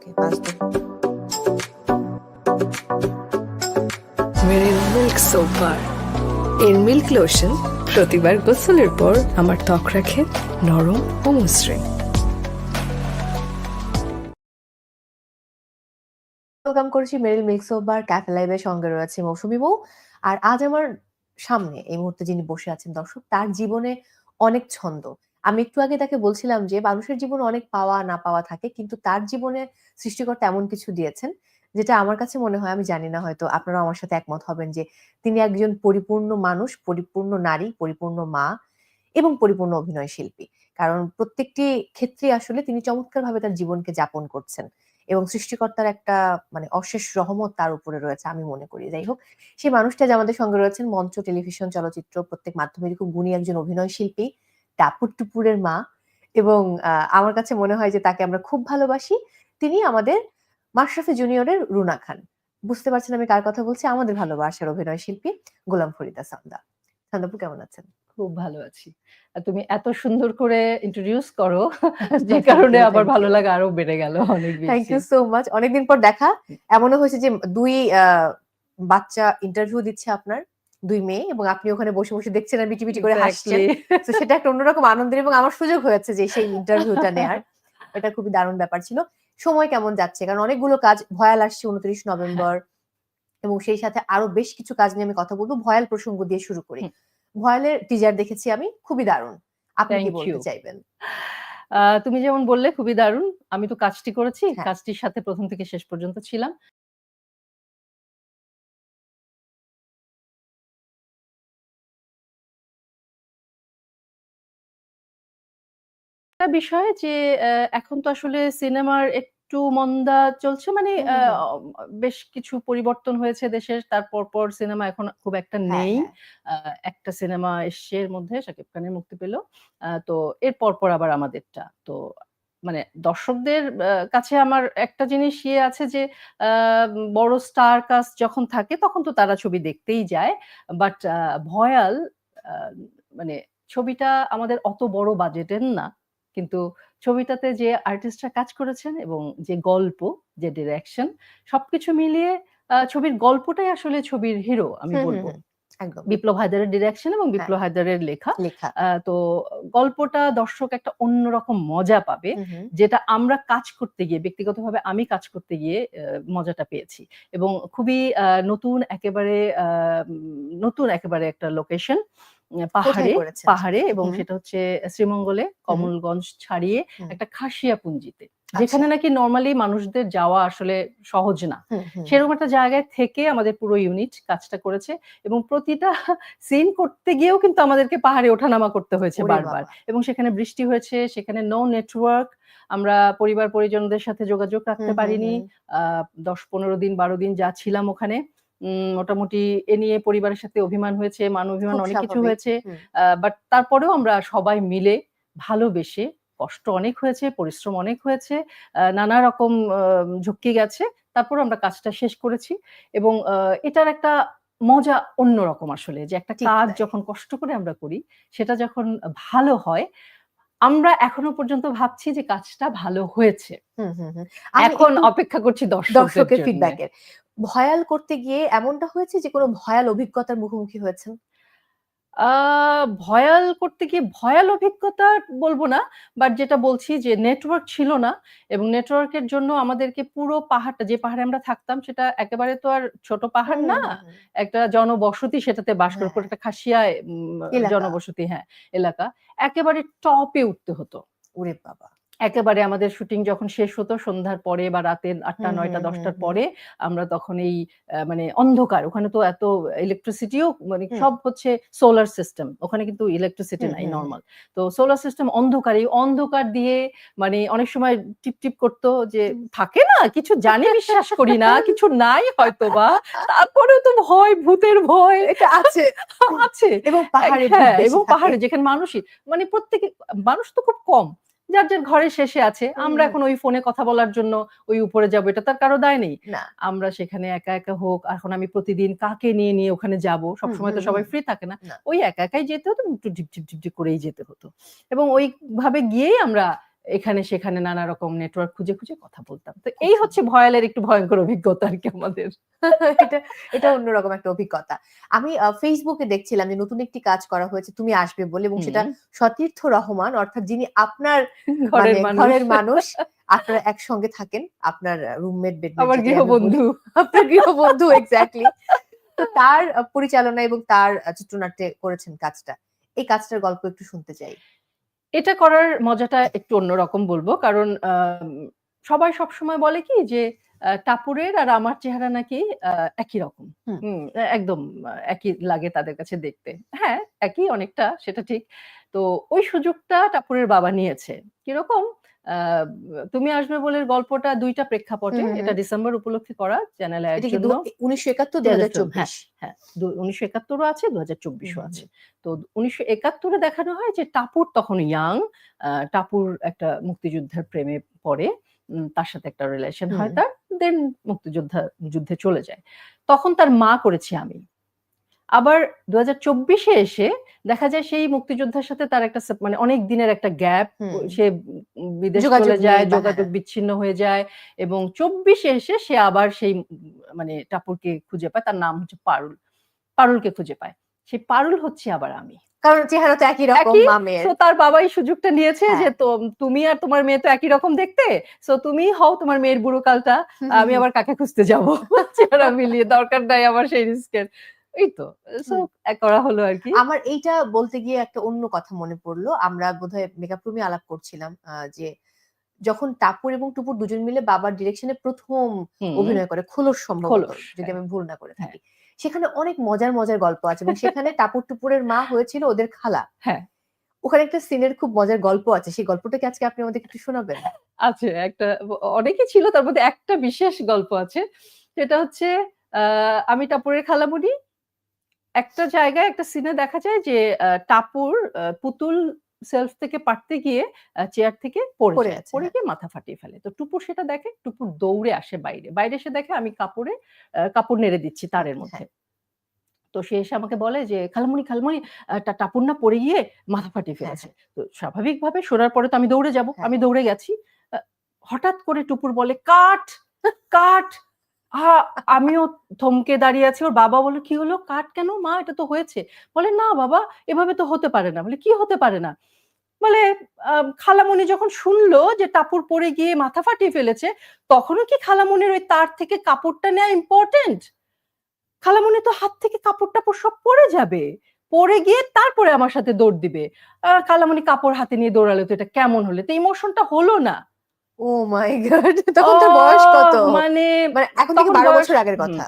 ওকে বাঁচবো মেরিল মিল্ক সোপার এর milk lotion প্রতিবার গোসলের পর আমার ত্বক রাখে নরম ও মসৃণ। ওয়েলকাম করছি মেরিল মিক্স ওভার ক্যাফে লাইভের সঙ্গে রয়েছে মৌসুমি বউ। আর আজ আমার সামনে এই মুহূর্তে যিনি বসে আছেন দর্শক, তার জীবনে অনেক ছন্দ। আমি একটু আগে তাকে বলছিলাম যে, মানুষের জীবনে অনেক পাওয়া না পাওয়া থাকে, কিন্তু তার জীবনে সৃষ্টিকর্তা এমন কিছু দিয়েছেন, যেটা আমার কাছে মনে হয়, আমি জানি না হয়তো আপনারা আমার সাথে একমত হবেন যে, তিনি একজন পরিপূর্ণ মানুষ, পরিপূর্ণ নারী, পরিপূর্ণ মা এবং পরিপূর্ণ অভিনয় শিল্পী। কারণ প্রত্যেকটি ক্ষেত্রে আসলে তিনি চমৎকারভাবে তার জীবনকে যাপন করছেন এবং সৃষ্টিকর্তার একটা মানে অশেষ রহমত তার উপরে রয়েছে, আমি মনে করি। যাই হোক, সেই মানুষটা যে আমাদের সঙ্গে রয়েছেন, মঞ্চ, টেলিভিশন, চলচ্চিত্র, প্রত্যেক মাধ্যমেরই খুব গুণী একজন অভিনয় শিল্পী। টাপুর টুপুরের মা এবং আমার কাছে মনে হয় যে তাকে আমরা খুব ভালোবাসি। তিনি আমাদের মাশরাফি জুনিয়রের রুনা খান। বুঝতে পারছেন আমি কার কথা বলছি? আমাদের ভালোবাসার অভিনয় শিল্পী গোলাম ফরিদা সান্দা। সান্দাপু কেমন আছেন? খুব ভালো আছি। তুমি এত সুন্দর করে ইন্ট্রোডিউস করো যে কারণে আবার ভালো. লাগা আরও বেড়ে গেল অনেক থ্যাংক ইউ সো মাচ অনেকদিন পর দেখা। এমনও হয়েছে যে দুই আহ, বাচ্চা ইন্টারভিউ দিচ্ছে আপনার। দুই মেয়ে এবং আপনি ওখানে বসে বসে দেখছেন আর বিটি বিটি করে হাসছেন। তো সেটা একটা অন্যরকম আনন্দের এবং আমার সুযোগ হয়েছে যে সেই ইন্টারভিউটা নেয়ার। এটা খুবই দারুণ ব্যাপার ছিল। সময় কেমন যাচ্ছে? কারণ অনেকগুলো কাজ ভয়াল আসছে উনত্রিশ নভেম্বর। এবং সেই সাথে আরও বেশ কিছু কাজ নিয়ে আমি কথা বলব। ভয়াল প্রসঙ্গ দিয়ে শুরু করি। ভয়ালের টিজার দেখেছি আমি। খুবই দারুণ। আপনি কি বলতে চাইবেন? আহ, তুমি যেমন বললে খুবই দারুণ। আমি তো কাজটি করেছি। হ্যাঁ। কাজটির সাথে প্রথম থেকে শেষ পর্যন্ত ছিলাম। একটা বিষয় যে আহ, এখন তো আসলে সিনেমার একটু মন্দা চলছে। মানে বেশ কিছু পরিবর্তন হয়েছে দেশের। তারপর পর সিনেমা এখন খুব একটা হ্যাঁ, নেই। হ্যাঁ। একটা সিনেমা এসছে এর মধ্যে শাকিব খানের মুক্তি পেল। তো এর পর পর আবার আমাদেরটা। তো মানে দর্শকদের কাছে আমার একটা জিনিস ইয়ে আছে যে আহ, বড় স্টার কাস্ট যখন থাকে তখন তো তারা ছবি দেখতেই যায়। বাট ভয়াল আহ, মানে ছবিটা আমাদের অত বড় বাজেটের না। কিন্তু ছবিটাতে যে আর্টিস্টরা কাজ করেছেন এবং যে গল্প যে ডিরেকশন সবকিছু মিলিয়ে ছবির গল্পটাই আসলে ছবির হিরো আমি বলব। বিপ্লব হায়দারের ডিরেকশন এবং হ্যাঁ। বিপ্লব হায়দারের লেখা। তো গল্পটা দর্শক একটা অন্যরকম মজা পাবে। যেটা আমরা কাজ করতে গিয়ে ব্যক্তিগতভাবে আমি কাজ করতে গিয়ে মজাটা পেয়েছি। এবং খুবই আহ, নতুন একেবারে আহ, নতুন একেবারে একটা লোকেশন পাহাড়ে পাহাড়ে এবং সেটা হচ্ছে শ্রীমঙ্গলে কমলগঞ্জ ছাড়িয়ে একটা খাসিয়া পুঞ্জিতে আচ্ছা। যেখানে নাকি নর্মালি মানুষদের যাওয়া আসলে সহজ না। সেরকম একটা জায়গায় থেকে আমাদের পুরো ইউনিট কাজটা করেছে এবং প্রতিটা সিন করতে গিয়েও কিন্তু আমাদেরকে পাহাড়ে ওঠানামা করতে হয়েছে বারবার। এবং সেখানে বৃষ্টি হয়েছে সেখানে নো নেটওয়ার্ক আমরা পরিবার পরিজনদের সাথে যোগাযোগ রাখতে পারিনি। আহ দশ পনেরো দিন বারো দিন যা ছিলাম ওখানে। মোটামুটি এ নিয়ে পরিবারের সাথে অভিমান হয়েছে মান অভিমান অনেক কিছু হয়েছে। বাট তারপরেও আমরা সবাই মিলে ভালোবেসে কষ্ট অনেক হয়েছে পরিশ্রম অনেক হয়েছে নানা রকম ঝুঁকি গেছে তারপর আমরা কাজটা শেষ করেছি এবং এটার একটা মজা অন্যরকম আসলে যে একটা কাজ যখন কষ্ট করে আমরা করি সেটা যখন ভালো হয় আমরা এখনও পর্যন্ত ভাবছি যে কাজটা ভালো হয়েছে। এখন অপেক্ষা করছি দর্শকের ফিডব্যাকের ভয়াল করতে গিয়ে এমনটা হয়েছে যে কোনো ভয়াল অভিজ্ঞতার মুখোমুখি হয়েছেন ভয়াল করতে গিয়ে ভয়াল অভিজ্ঞতা বলব না বাট যেটা বলছি যে নেটওয়ার্ক ছিল না এবং নেটওয়ার্কের জন্য আমাদেরকে পুরো পাহাড়টা যে পাহাড়ে আমরা থাকতাম সেটা একেবারে তো আর ছোট পাহাড় না। একটা জনবসতি সেটাতে বাস করে হ্যাঁ। একটা খাসিয়ায় জনবসতি হ্যাঁ এলাকা একেবারে টপে উঠতে হতো ওরে বাবা একেবারে আমাদের শুটিং যখন শেষ হতো সন্ধ্যার পরে বা রাতের আটটা নয়টা দশটার পরে আমরা তখন এই মানে অন্ধকার ওখানে তো এত ইলেকট্রিসিটিও মানে সব হচ্ছে সোলার সিস্টেম ওখানে কিন্তু ইলেকট্রিসিটি নাই নর্মাল তো সোলার সিস্টেম অন্ধকার এই অন্ধকার দিয়ে মানে অনেক সময় টিপ টিপ করতো যে থাকে না কিছু জানি বিশ্বাস করি না কিছু নাই হয়তো বা তারপরেও তো ভয় ভূতের ভয়। এটা আছে। আছে। এবং পাহাড়ে হ্যাঁ এবং পাহাড়ে যেখানে মানুষই মানে প্রত্যেকে মানুষ তো খুব কম। যার যার ঘরে শেষে আছে আমরা এখন ওই ফোনে কথা বলার জন্য ওই উপরে যাব এটা তার কারও দায় নেই। আমরা সেখানে একা একা হোক এখন আমি প্রতিদিন কাকে নিয়ে নিয়ে ওখানে যাব সবসময় তো সবাই ফ্রি থাকে না। ওই একা একাই যেতে হতো একটু ঝিপ ঝিপ ঝিপ ঝিপ করেই যেতে হতো। এবং ওইভাবে গিয়েই আমরা এখানে সেখানে নানা রকম নেটওয়ার্ক খুঁজে খুঁজে কথা বলতাম। তো এই হচ্ছে ভয়ালের একটু ভয়ঙ্কর অভিজ্ঞতা আর কি আমাদের। এটা এটা অন্যরকম একটা অভিজ্ঞতা। আমি ফেসবুকে দেখছিলাম যে নতুন একটি কাজ করা হয়েছে তুমি আসবে বলে এবং সেটা সতীর্থ রহমান অর্থাৎ যিনি আপনার ঘরের মানে মানুষ। ঘরের মানুষ আপনারা একসঙ্গে থাকেন আপনার রুমমেট বেডমেট আমার গৃহবন্ধু। আপনার গৃহবন্ধু এক্স্যাক্টলি তো তার পরিচালনা এবং তার চিত্রনাট্যে করেছেন কাজটা। এই কাজটার গল্প একটু শুনতে চাই। এটা করার মজাটা একটু অন্যরকম বলব। কারণ সবাই সবসময় বলে কি যে আহ, টাপুরের আর আমার চেহারা নাকি আহ, একই রকম। একদম একই লাগে তাদের কাছে দেখতে। হ্যাঁ একই অনেকটা সেটা ঠিক। তো ওই সুযোগটা টাপুরের বাবা নিয়েছে। কীরকম? তুমি আসবে বলে গল্পটা দুইটা প্রেক্ষাপটে এটা ডিসেম্বর উপলক্ষে করা চ্যানেল উনিশশো একাত্তর দু হাজার চব্বিশ? হ্যাঁ উনিশশো একাত্তরও আছে দু হাজার চব্বিশও আছে। তো উনিশশো একাত্তরে দেখানো হয় যে টাপুর তখন ইয়াং টাপুর একটা মুক্তিযুদ্ধের প্রেমে পড়ে তার সাথে একটা রিলেশন হয় তার দেন মুক্তিযোদ্ধা যুদ্ধে চলে যায়। তখন তার মা করেছি আমি। আবার দু হাজার চব্বিশে এসে দেখা যায় সেই মুক্তিযোদ্ধার সাথে তার একটা মানে অনেক দিনের একটা গ্যাপ সে বিদেশ চলে যায় যোগাযোগ হ্যাঁ। বিচ্ছিন্ন হয়ে যায় এবং চব্বিশে এসে সে আবার সেই মানে টাপুরকে খুঁজে পায় তার নাম হচ্ছে পারুল। পারুলকে খুঁজে পায়। সেই পারুল হচ্ছে আবার আমি। কারণ চেহারা তো একই রকম মামের তো তার বাবা এই সুযোগটা নিয়েছে হ্যাঁ। যে তো তুমি আর তোমার মেয়ে তো একই রকম দেখতে সো তুমি হও তোমার মেয়ের বুড়ো কালটা আমি আবার কাকে খুঁজতে যাব? চেহারা মিলিয়ে দরকার নাই আমার সেই রিস্কের। এই তো করা হলো আর কি। আমার এইটা বলতে গিয়ে একটা অন্য কথা মনে পড়ল। আমরা বোধহয় মেকআপ রুমে আলাপ করছিলাম যে যখন টাপুর এবং টুপুর দুজন মিলে বাবার ডিরেকশনে প্রথম অভিনয় করে খোলস সম্ভবত যদি হ্যাঁ। আমি ভুল না করে থাকি। সেখানে অনেক মজার মজার গল্প আছে এবং সেখানে টাপুর টুপুরের মা হয়েছিল ওদের খালা। হ্যাঁ। ওখানে একটা সিনের খুব মজার গল্প আছে। সেই গল্পটাকে আজকে আপনি আমাদের একটু শোনাবেন? আছে একটা অনেকই ছিল তার মধ্যে একটা বিশেষ গল্প আছে। সেটা হচ্ছে আহ, আমি টাপুরের খালামুনি একটা জায়গায় একটা সিনে দেখা যায় যে টাপুর পুতুল সেলফ থেকে পারতে গিয়ে চেয়ার থেকে পড়ে পড়ে হ্যাঁ। গিয়ে মাথা ফাটিয়ে ফেলে। তো টুপুর সেটা দেখে টুপুর দৌড়ে আসে বাইরে। বাইরে এসে দেখে আমি কাপড়ে কাপড় নেড়ে দিচ্ছি তারের হ্যাঁ। মধ্যে। তো সে এসে আমাকে বলে যে খালামুনি খালামুনি টাপুর না পড়ে গিয়ে মাথা ফাটিয়ে হ্যাঁ, ফেলেছে। তো স্বাভাবিকভাবে শোনার পরে তো আমি দৌড়ে যাব। আমি দৌড়ে গেছি। হঠাৎ করে টুপুর বলে কাঠ কাঠ হা আমিও থমকে দাঁড়িয়ে আছি। ওর বাবা বলে, কি হলো? কাঠ কেন? মা, এটা তো হয়েছে। বলে, না বাবা, এভাবে তো হতে পারে না। বলে, কি হতে পারে না? বলে খালামণি যখন শুনলো যে টাপুর পরে গিয়ে মাথা ফাটিয়ে ফেলেছে, তখনও কি খালামণির ওই তার থেকে কাপড়টা নেওয়া ইম্পর্টেন্ট খালামণি তো হাত থেকে কাপড় টাপড় সব পরে যাবে। পরে গিয়ে তারপরে আমার সাথে দৌড় দিবে। খালামণি কাপড় হাতে নিয়ে দৌড়ালে, তো এটা কেমন হলে? তো ইমোশনটা হলো না। ও মাই গড তখন তোর বয়স কত? মানে মানে এখন থেকে বারো বছর আগের কথা।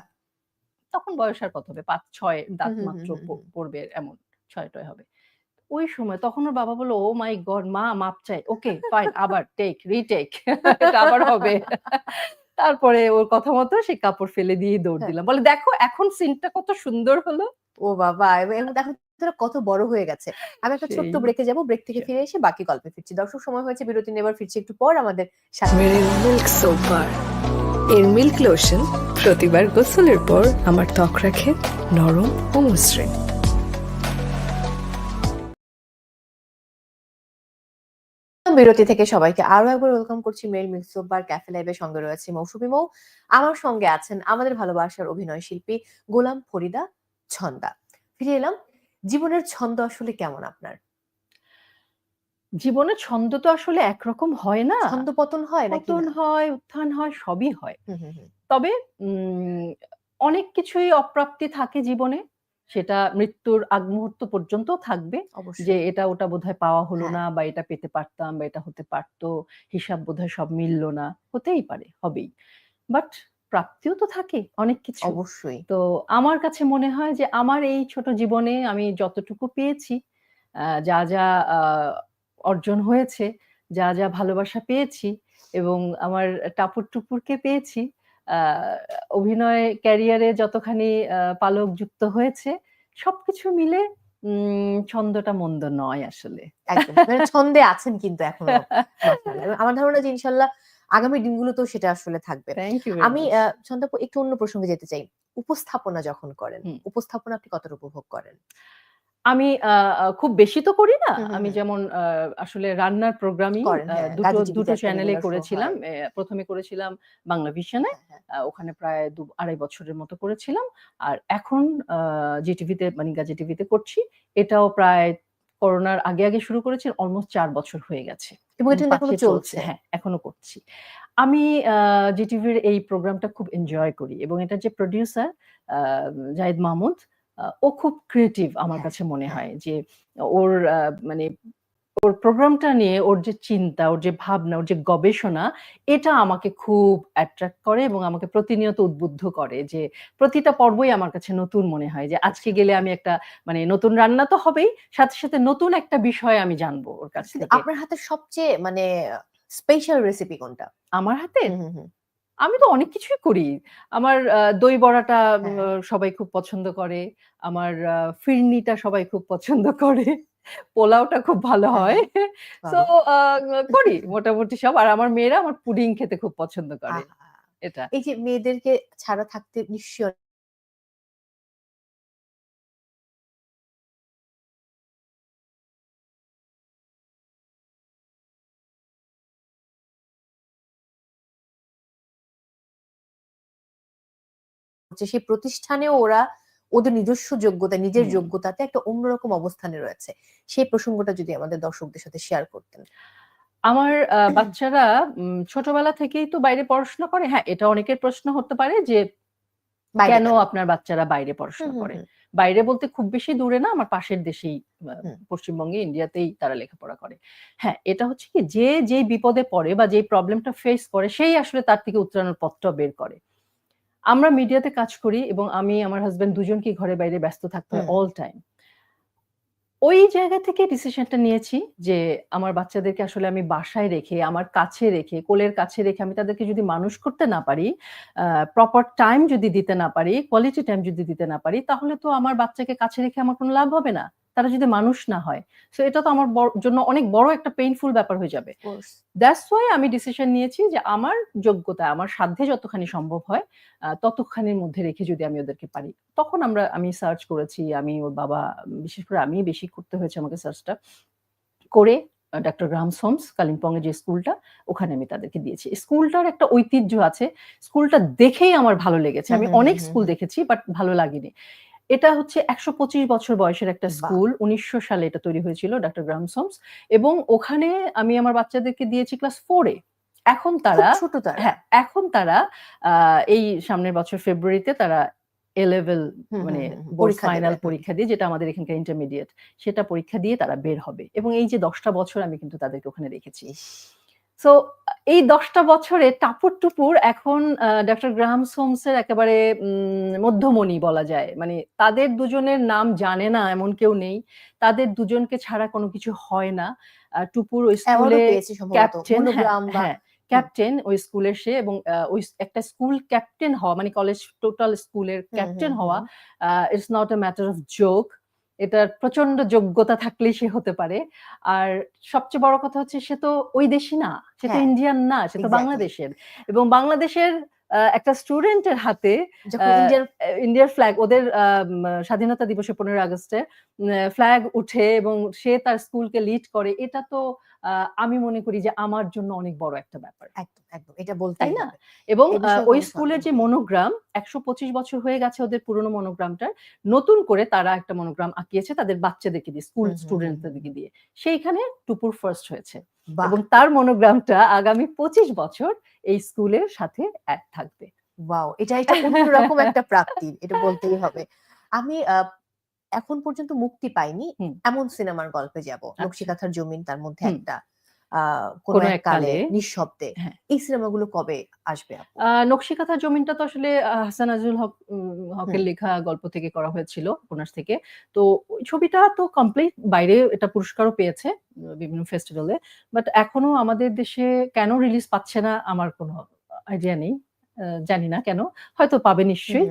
তখন বয়স আর কত হবে? পাঁচ ছয় দাঁত মাত্র। পড়বে এমন ছয় টয় হবে। ওই সময় তখন ওর বাবা বলল ও মাই গড মা মাপ চাই ওকে ফাইন আবার টেক রিটেক আবার হবে। তারপরে ওর কথা মতো সে কাপড় ফেলে দিয়ে দৌড় হ্যাঁ। দিলাম। বলে দেখো এখন সিনটা কত সুন্দর হলো। ও বাবা দেখো তোরা কত বড় হয়ে গেছে। আমি একটা ছোট্ট ব্রেকে যাব ব্রেক থেকে ফিরে এসে বাকি গল্পে ফিরছি। দর্শক সময় হয়েছে বিরতি নেবার ফিরছি একটু পর আমাদের মিল্ক এর মিল্ক লোশন প্রতিবার গোসলের পর আমার ত্বক রাখে নরম ও মসৃণ। বিরতি থেকে সবাইকে আরও একবার ওয়েলকাম করছি মেল মিক্সোপ বার ক্যাফে লাইভের সঙ্গে রয়েছে মৌসুমী মৌ। আমার সঙ্গে আছেন আমাদের ভালোবাসার অভিনয় শিল্পী গোলাম ফরিদা ছন্দা। ফিরে এলাম জীবনের ছন্দ আসলে কেমন আপনার? জীবনের ছন্দ তো আসলে একরকম হয় না। ছন্দ পতন হয় পতন হয় উত্থান হয় সবই হয়। তবে অনেক কিছুই অপ্রাপ্তি থাকে জীবনে। সেটা মৃত্যুর আগ মুহূর্ত পর্যন্ত থাকবে যে এটা ওটা বোধহয় পাওয়া হলো হ্যাঁ। না বা এটা পেতে পারতাম বা এটা হতে পারতো হিসাব বোধহয় সব মিললো না। হতেই পারে হবেই। বাট প্রাপ্তিও তো থাকে অনেক কিছু। অবশ্যই। তো আমার কাছে মনে হয় যে আমার এই ছোট জীবনে আমি যতটুকু পেয়েছি যা যা অর্জন হয়েছে যা যা ভালোবাসা পেয়েছি এবং আমার টাপুর টুপুরকে পেয়েছি আহ, অভিনয় ক্যারিয়ারে যতখানি পালক যুক্ত হয়েছে সবকিছু মিলে উম, ছন্দটা মন্দ নয় আসলে। একদম। মানে ছন্দে আছেন কিন্তু এখনও আমার ধারণা যে ইনশাল্লাহ আগামী দিনগুলোতেও সেটা আসলে থাকবে আমি আহ, একটু অন্য প্রসঙ্গে যেতে চাই উপস্থাপনা যখন করেন উপস্থাপনা আপনি কতটা উপভোগ করেন আমি খুব বেশি তো করি না। আমি যেমন আসলে রান্নার প্রোগ্রামই আ হ্যাঁ। দুটো দুটো চ্যানেলে করেছিলাম। হয়। এ ১ম এ করেছিলাম বাংলা ভিশনে। হ্যাঁ, হ্যাঁ। ওখানে প্রায় দু ২.৫ বছরের মতো করেছিলাম। আর এখন জি টিভিতে মানে গাজী টিভিতে করছি। এটাও প্রায় করোনার আগে, আগে শুরু করেছি। অলমোস্ট চার বছর হয়ে গেছে। এবং এটা এখনও চলছে। হ্যাঁ, এখনও করছি। আমি জিটিভির এই প্রোগ্রামটা খুব এনজয় করি এবং এটা যে প্রডিউসার জাহিদ মাহমুদ ও খুব ক্রিয়েটিভ আমার হ্যাঁ, কাছে মনে হ্যাঁ। হয় যে ওর মানে ওর প্রোগ্রামটা নিয়ে ওর যে চিন্তা, ওর যে ভাবনা, ওর যে গবেষণা এটা আমাকে খুব অ্যাট্রাক্ট করে এবং আমাকে প্রতিনিয়ত উদ্বুদ্ধ করে যে প্রতিটা পর্বই আমার কাছে নতুন মনে হয় যে আজকে গেলে আমি একটা মানে নতুন রান্না তো হবেই, সাথে, সাথে নতুন একটা বিষয় আমি জানব ওর কাছ থেকে। আপনার হাতে সবচেয়ে মানে স্পেশাল রেসিপি কোনটা? আমার হাতে। আমি তো অনেক কিছুই করি। আমার দই বড়াটা হ্যাঁ। সবাই খুব পছন্দ করে। আমার ফিরনিটা সবাই খুব পছন্দ করে। পোলাওটা খুব ভালো হ্যাঁ, হয়। হ্যাঁ। সো করি মোটামুটি সব। আর আমার মেয়েরা আমার পুডিং খেতে খুব পছন্দ করে। এটা। এই যে মেয়েদেরকে ছাড়া থাকতে নিশ্চয় সেই প্রতিষ্ঠানেও ওরা ওদের নিজস্ব যোগ্যতা, নিজের যোগ্যতাতে একটা অন্যরকম অবস্থানে রয়েছে। সেই প্রসঙ্গটা যদি আমাদের দর্শকদের সাথে শেয়ার করতেন। আমার বাচ্চারা ছোটবেলা থেকেই তো বাইরে পড়াশোনা করে। হ্যাঁ, এটা অনেকের প্রশ্ন হতে পারে যে কেন? আপনার বাচ্চারা বাইরে পড়াশোনা করে? বাইরে বলতে খুব বেশি দূরে না, আমার পাশের দেশেই পশ্চিমবঙ্গে, ইন্ডিয়াতেই তারা লেখাপড়া করে। হ্যাঁ, এটা হচ্ছে কি যে যেই বিপদে পড়ে বা যেই প্রবলেমটা ফেস করে সেই আসলে তার থেকে উত্তরণের পথটাও বের করে। আমরা মিডিয়াতে কাজ করি এবং আমি আমার হাজব্যান্ড দুজনকে ঘরে বাইরে ব্যস্ত থাকতে হয় অল টাইম। ওই জায়গা থেকে ডিসিশনটা নিয়েছি যে আমার বাচ্চাদেরকে আসলে আমি বাসায় রেখে, আমার কাছে রেখে, কোলের কাছে রেখে আমি তাদেরকে যদি মানুষ করতে না পারি, প্রপার টাইম যদি দিতে না পারি, কোয়ালিটি টাইম যদি দিতে না পারি, তাহলে তো আমার বাচ্চাকে কাছে রেখে আমার কোনো লাভ হবে না। তারা যদি মানুষ না হয়। সো এটা তো আমার জন্য অনেক বড় একটা পেইনফুল ব্যাপার হয়ে যাবে। দ্যাটস ওয়াই আমি ডিসিশন নিয়েছি যে আমার যোগ্যতা, আমার সাধ্যে যতখানি সম্ভব হয় ততখানির মধ্যে রেখে যদি আমি ওদেরকে পারি। তখন আমরা আমি সার্চ করেছি। আমি ওর বাবা বিশেষ করে আমিই বেশি করতে হয়েছে আমাকে সার্চটা। করে আ ডাক্তার গ্রাহামস হোমস কালিম্পং এর যে স্কুলটা ওখানে আমি তাদেরকে দিয়েছি। স্কুলটার একটা ঐতিহ্য আছে। স্কুলটা দেখেই আমার ভালো লেগেছে। আমি অনেক স্কুল দেখেছি বাট ভালো লাগেনি। এটা হচ্ছে ১২৫ বছর বয়সের একটা স্কুল। ১৯০০ সালে এটা তৈরি হয়েছিল ডাক্তার গ্রাহামস হোমস এবং ওখানে আমি আমার বাচ্চাদেরকে দিয়েছি ক্লাস ফোরে এখন তারা ছোট তারা। হ্যাঁ, এখন তারা এই সামনের বছর ফেব্রুয়ারিতে তারা এ লেভেল মানে ফাইনাল পরীক্ষা দিয়ে যেটা আমাদের এখানকার ইন্টারমিডিয়েট সেটা পরীক্ষা দিয়ে তারা বের হবে। এবং এই যে ১০ টা বছর আমি কিন্তু তাদেরকে ওখানে রেখেছি। সো এই দশটা বছরে টাপুর-টুপুর এখন আ ডাক্তার গ্রাহামস হোমস এর একেবারে মধ্যমণি বলা যায়। মানে তাদের দুজনের নাম জানে না এমন কেউ নেই। তাদের দুজনকে ছাড়া কোনো কিছু হয় না। টুপুর ওই স্কুলে ক্যাপ্টেন হ্যাঁ, ক্যাপ্টেন ওই স্কুলের সে এবং ওই একটা স্কুল ক্যাপ্টেন হওয়া মানে কলেজ টোটাল স্কুলের ক্যাপ্টেন হওয়া it's not a matter of joke. এটার প্রচণ্ড যোগ্যতা থাকলেই সে হতে পারে। আর সবচেয়ে বড় কথা হচ্ছে সে তো ওই দেশি না। সে তো। ইন্ডিয়ান না, সে তো বাংলাদেশের। এবং বাংলাদেশের একটা স্টুডেন্টের হাতে ইন্ডিয়ার ইন্ডিয়ার ফ্ল্যাগ ওদের স্বাধীনতা দিবসে ১৫ আগস্টে ফ্ল্যাগ উঠে এবং সে তার স্কুলকে লিড করে। এটা তো আমি মনে করি যে আমার জন্য অনেক বড় একটা ব্যাপার। একদম, একদম। এটা তাই না? এবং ওই স্কুলের যে। মনোগ্রাম ১২৫ বছর হয়ে গেছে ওদের পুরনো মনোগ্রামটার। নতুন করে তারা একটা মনোগ্রাম আঁকিয়েছে তাদের বাচ্চাদেরকে দিয়ে, স্কুল স্টুডেন্টদেরকে দিয়ে। সেইখানে টুপুর ফার্স্ট হয়েছে। এবং তার মনোগ্রামটা আগামী ২৫ বছর এই স্কুলের সাথে এক থাকবে। ওয়াও! এটা এটা অন্যরকম একটা প্রাপ্তি। এটা বলতেই হবে। আমি এখন পর্যন্ত মুক্তি পাইনি এমন সিনেমার গল্পে যাব। নকশিকাথার 'নকশিকাঁথার জমিন' তার মধ্যে একটা। কোন এক কালে। নিঃশব্দে। হ্যাঁ। এই সিনেমাগুলো কবে আসবে 'নকশিকাঁথার জমিনটা' তো আসলে হাসান আজিজুল হক হকের লেখা গল্প থেকে করা হয়েছিল, উপন্যাস থেকে। তো ছবিটা তো কমপ্লিট বাইরে এটা পুরস্কারও পেয়েছে বিভিন্ন ফেস্টিভালে। বাট এখনও আমাদের দেশে কেন রিলিজ পাচ্ছে না আমার কোনো আইডিয়া নেই। জানি না কেন। হয়তো পাবে নিশ্চয়ই।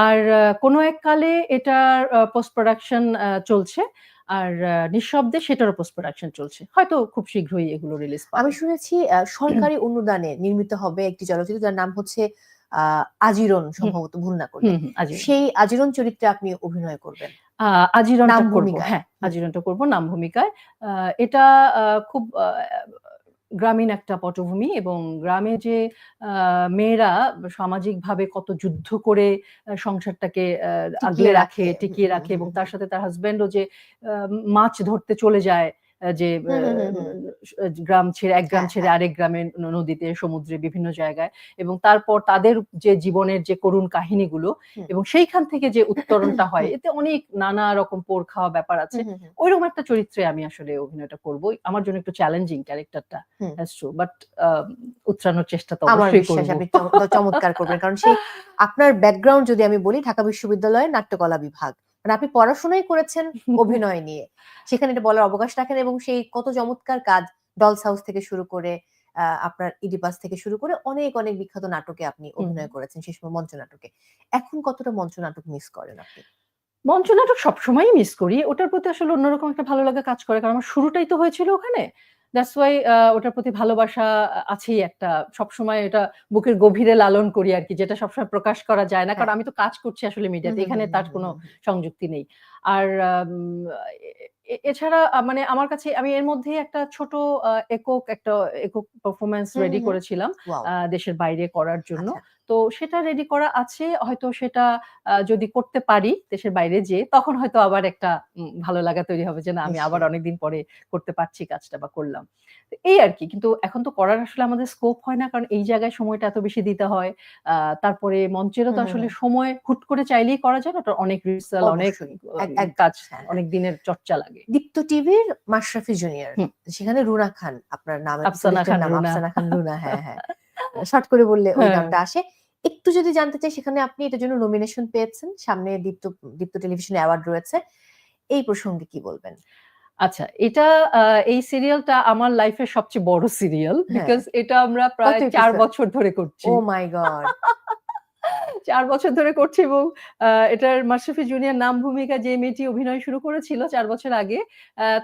আর কোনো এক কালে এটার পোস্ট প্রোডাকশন চলছে। আর নিঃশব্দে সেটার পোস্ট প্রোডাকশন চলছে। হয়তো খুব শীঘ্রই এগুলো রিলিজ আমি শুনেছি সরকারি অনুদানে নির্মিত হবে একটি চলচ্চিত্র যার নাম হচ্ছে 'আজিরন' সম্ভবত ভুল না করলে। সেই আজিরন চরিত্রে আপনি অভিনয় করবেন। আজিরন করব নাম করব। ভূমিকায়। হ্যাঁ, হুম। করব নাম ভূমিকায়। এটা খুব গ্রামীণ একটা পটভূমি এবং গ্রামে যে মেয়েরা সামাজিকভাবে কত যুদ্ধ করে সংসারটাকে আগলে রাখে। টিকিয়ে রাখে এবং তার সাথে তার হাজব্যান্ডও যে মাছ ধরতে চলে যায় যে। গ্রাম ছেড়ে এক গ্রাম হ্যাঁ, ছেড়ে হ্যাঁ। আরেক গ্রামে নদীতে, সমুদ্রে বিভিন্ন জায়গায় এবং তারপর তাদের যে জীবনের যে করুণ কাহিনীগুলো। এবং সেইখান থেকে যে উত্তরণটা হয় এতে অনেক নানা রকম পোড় খাওয়া ব্যাপার আছে। হুম। একটা চরিত্রে আমি আসলে অভিনয়টা করব। আমার জন্য একটু চ্যালেঞ্জিং ক্যারেক্টারটা। বাট আ উতরানোর চেষ্টা তো অবশ্যই করব। চমৎকার করবেন। কারণ সেই আপনার ব্যাকগ্রাউন্ড যদি আমি বলি ঢাকা বিশ্ববিদ্যালয়ের নাট্যকলা বিভাগ। মানে আপনি পড়াশোনাই করেছেন অভিনয় নিয়ে। সেখানে এটা বলার অবকাশ রাখেন এবং সেই কত চমৎকার কাজ ডলস হাউস থেকে শুরু করে আপনার ইডিপাস থেকে শুরু করে অনেক, অনেক বিখ্যাত নাটকে আপনি অভিনয় করেছেন সেই সময় মঞ্চ নাটকে। এখন কতটা মঞ্চ নাটক মিস করেন আপনি? মঞ্চ নাটক সবসময়ই মিস করি। ওটার প্রতি আসলে অন্যরকম একটা ভালো লাগা কাজ করে। কারণ আমার শুরুটাই তো হয়েছিল ওখানে। দ্যাটস ওয়াই ওটার প্রতি ভালোবাসা আছেই একটা। সবসময় এটা বুকের গভীরে লালন করি আরকি। যেটা সবসময় প্রকাশ করা যায় না। কারণ হ্যাঁ। আমি তো কাজ করছি আসলে মিডিয়াতে। এখানে তার কোনো। সংযুক্তি নেই। আর এছাড়া মানে আমার কাছে আমি এর মধ্যেই একটা ছোট একক একটা একক পারফরমেন্স রেডি। করেছিলাম! দেশের বাইরে করার জন্য। তো সেটা রেডি করা আছে। হয়তো সেটা যদি করতে পারি দেশের বাইরে যেয়ে তখন হয়তো আবার একটা ভালো লাগা তৈরি হবে যে না আমি আবার অনেকদিন পরে করতে পারছি কাজটা বা করলাম। এই আরকি। কিন্তু এখন তো করার আসলে আমাদের স্কোপ হয় না। কারণ এই জায়গায় সময়টা এত বেশি দিতে হয়। তারপরে মঞ্চেরও তো আসলে সময় হুট করে চাইলেই করা যায় না। অনেক রিহার্সাল, অনেক কাজ, হ্যাঁ। অনেক দিনের চর্চা লাগে। দীপ্ত টিভির মাশরাফি জুনিয়র। সেখানে রুনা খান আপনার নাম আফসানা খান রুনা। হ্যাঁ, হ্যাঁ। শর্ট করে বললে ওই হ্যাঁ। নামটা আসে। একটু যদি জানতে চাই সেখানে আপনি এটার জন্য নমিনেশন পেয়েছেন। সামনে দীপ্ত দীপ্ত টেলিভিশন অ্যাওয়ার্ড রয়েছে। এই প্রসঙ্গে কি বলবেন? আচ্ছা, এটা এই সিরিয়ালটা আমার লাইফের সবচেয়ে বড় সিরিয়াল। হ্যাঁ। বিকজ এটা আমরা প্রায় ৪ বছর ধরে করছি। Oh my god! চার বছর ধরে করছি এবং এটার মাশরাফি জুনিয়র নাম ভূমিকা যে মেয়েটি অভিনয় শুরু করেছিল চার বছর আগে,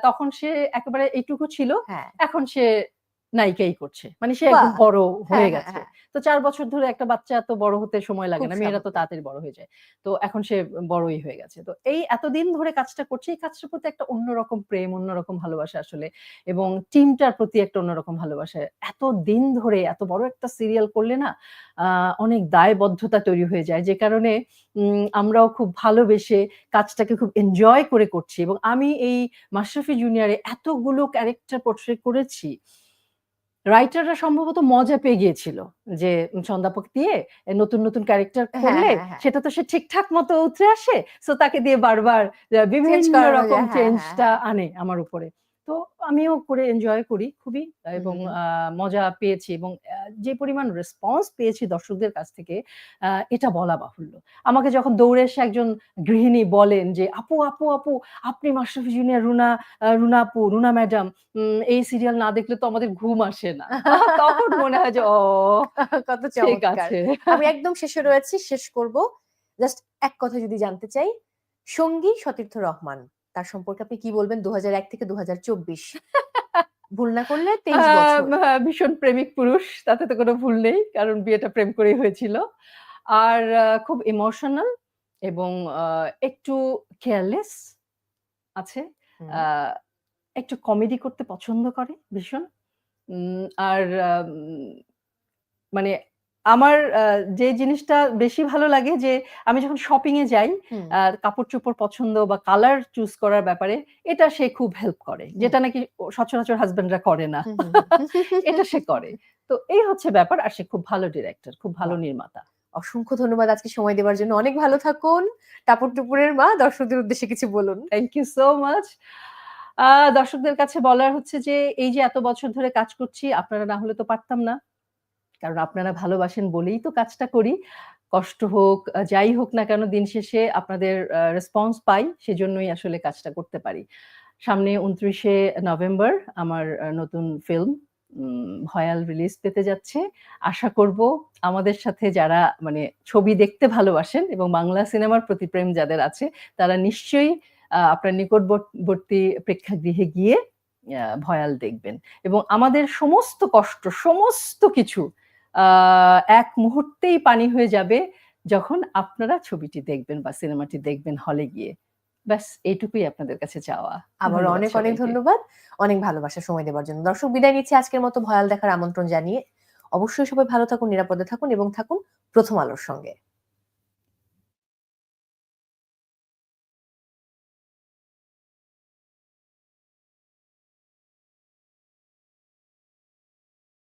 তখন সে একেবারে এইটুকু ছিল। হ্যাঁ। এখন সে নায়িকাই করছে। মানে সে! একদম বড় হ্যাঁ, হয়ে হ্যাঁ, গেছে। হ্যাঁ। তো চার বছর ধরে একটা বাচ্চা এত বড় হতে সময় লাগে না। মেয়েরা তো। তাড়াতাড়ি বড় হয়ে যায়। তো এখন সে বড়ই হয়ে গেছে। তো এই এতদিন ধরে কাজটা করছে এই কাজটার প্রতি একটা অন্যরকম প্রেম, অন্যরকম ভালোবাসা আসলে এবং টিমটার প্রতি একটা অন্যরকম ভালোবাসা। এতদিন ধরে এত বড় একটা সিরিয়াল করলে না অনেক দায়বদ্ধতা তৈরি হয়ে যায়। যে কারণে উম আমরাও খুব ভালোবেসে কাজটাকে খুব এনজয় করে করছি এবং আমি এই মাশরাফি জুনিয়রে এতগুলো ক্যারেক্টার পোর্ট্রে করেছি। রাইটাররা সম্ভবত মজা পেয়ে গিয়েছিল। যে সন্ধ্যাপক দিয়ে নতুন, নতুন ক্যারেক্টার করলে হ্যাঁ, হ্যাঁ। সেটা তো সে ঠিকঠাক মতো উঠে আসে। তো তাকে দিয়ে বারবার বিভিন্ন রকম চেঞ্জটা হ্যাঁ। আনে আমার উপরে। তো আমিও করে এনজয় করি খুবই এবং। মজা পেয়েছি এবং যে পরিমাণ রেসপন্স পেয়েছি দর্শকদের কাছ থেকে এটা বলা বাহুল্য। আমাকে যখন দৌড়ে এসে একজন গৃহিণী বলেন যে, "আপু, আপু, আপু আপনি মাশরাফি জুনিয়র রুনা, রুনা আপু, রুনা ম্যাডাম এই সিরিয়াল না দেখলে তো আমাদের ঘুম আসে না।" তখন মনে হয় যে, "ও কত চমৎকার! আছে।" আমি একদম শেষে রয়েছি, শেষ করব। জাস্ট এক কথা যদি জানতে চাই, সঙ্গী সতীর্থ রহমান। তার সম্পর্কে আপনি কি বলবেন ২০০১ থেকে ২০২৪? ভুল না করলে ২৩ বছর। হ্যাঁ, ভীষণ প্রেমিক পুরুষ। তাতে তো কোনো ভুল নেই। কারণ বিয়েটা প্রেম করেই হয়েছিল। আর খুব ইমোশনাল এবং একটু কেয়ারলেস আছে। একটু কমেডি করতে পছন্দ করে ভীষণ। উম আর মানে আমার যে জিনিসটা বেশি ভালো লাগে যে আমি যখন শপিং এ যাই হুম, কাপড়-চোপড় পছন্দ বা কালার চুজ করার ব্যাপারে এটা সে খুব হেল্প করে। যেটা নাকি সচরাচর হাসব্যান্ডরা করে না। এটা সে করে। তো এই হচ্ছে ব্যাপার। আর সে খুব ভালো ডিরেক্টর, খুব ভালো নির্মাতা। অসংখ্য ধন্যবাদ আজকে সময় দেওয়ার জন্য। অনেক ভালো থাকুন। টাপুর-টুপুরের মা দর্শকদের উদ্দেশ্যে কিছু বলুন। Thank you so much. দর্শকদের কাছে বলার হচ্ছে যে এই যে এত বছর ধরে কাজ করছি আপনারা না হলে তো পারতাম না। কারণ আপনারা ভালোবাসেন বলেই তো কাজটা করি। কষ্ট হোক, যাই হোক না কেন দিন শেষে আপনাদের রেসপন্স পাই। সেজন্যই আসলে কাজটা করতে পারি। সামনে উনত্রিশে নভেম্বর আমার নতুন ফিল্ম ভয়াল রিলিজ পেতে যাচ্ছে। আশা করব আমাদের সাথে যারা মানে ছবি দেখতে ভালোবাসেন এবং বাংলা সিনেমার প্রতি প্রেম যাদের আছে তারা নিশ্চয়ই আপনার নিকটবর্তী প্রেক্ষাগৃহে গিয়ে ভয়াল দেখবেন। এবং আমাদের সমস্ত কষ্ট, সমস্ত কিছু এক মুহূর্তেই পানি হয়ে যাবে যখন আপনারা ছবিটি দেখবেন বা সিনেমাটি দেখবেন হলে গিয়ে। ব্যাস এইটুকুই আপনাদের কাছে চাওয়া। আবার অনেক, অনেক ধন্যবাদ। অনেক ভালোবাসা সময় দেওয়ার জন্য। দর্শক বিদায় নিচ্ছি আজকের মতো ভয়াল দেখার আমন্ত্রণ জানিয়ে। অবশ্যই সবাই ভালো থাকুন, নিরাপদে থাকুন এবং থাকুন প্রথম আলোর সঙ্গে।